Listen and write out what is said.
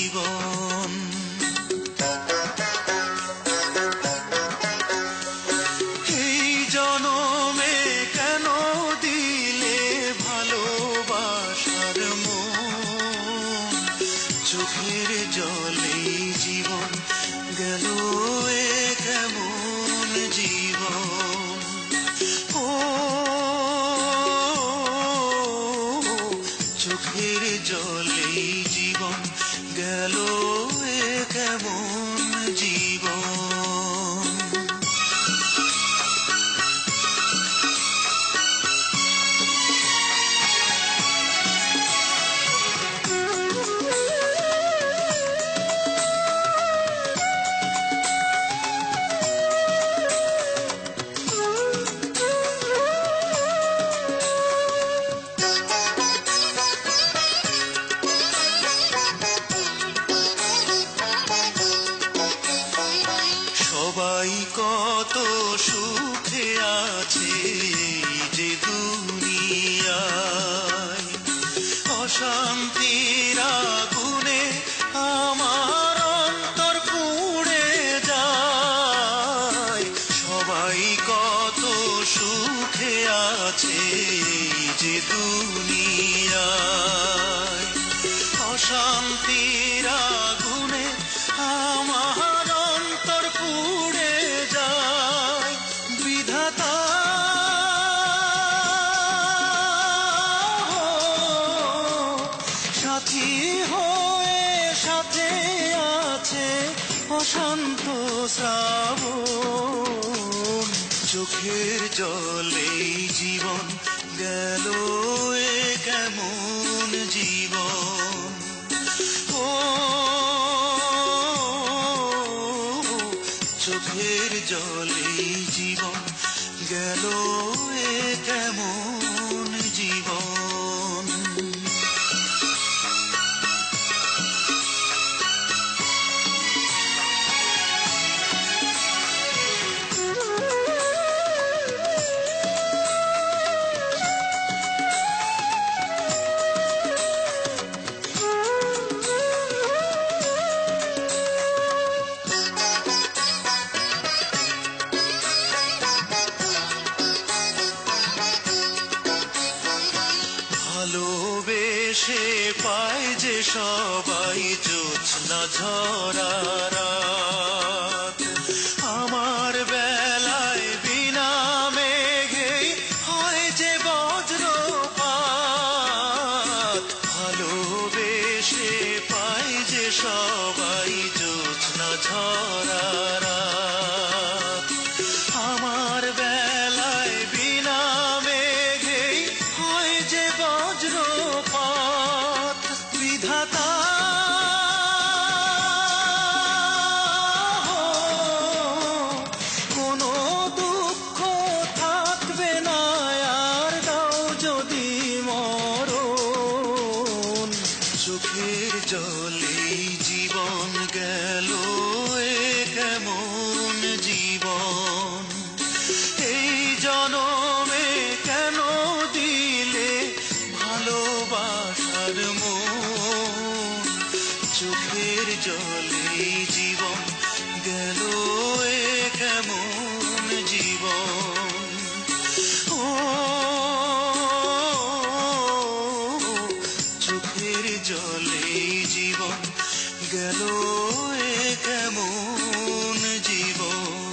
জীবন। এই জনমে কেন দিলে ভালোবাসার মন? চোখের জলে জীবন গেল এ কেমন জীবন? জলে জীবন গেল কেমন জীবন? সবাই কত সুখে আছে যে দুনিয়ায়। অশান্তির আগুনে আমার অন্তর পুড়ে যায়। সবাই কত সুখে আছে যে দুনিয়ায়। অশান্তির সাথী হয়ে সাথে আছে অশান্ত শ্রাব চোখের জলে জীবন গেল। ভালোবেসে পায় যে সবাই জোৎস্না ঝরা চোখের জলে জীবন গেল কেমন জীবন? এই জনমে কেন দিলে ভালোবাসার মন? চোখের জলে জীবন গেল কেমন জীবন? জীবন গেল কেমন জীবন?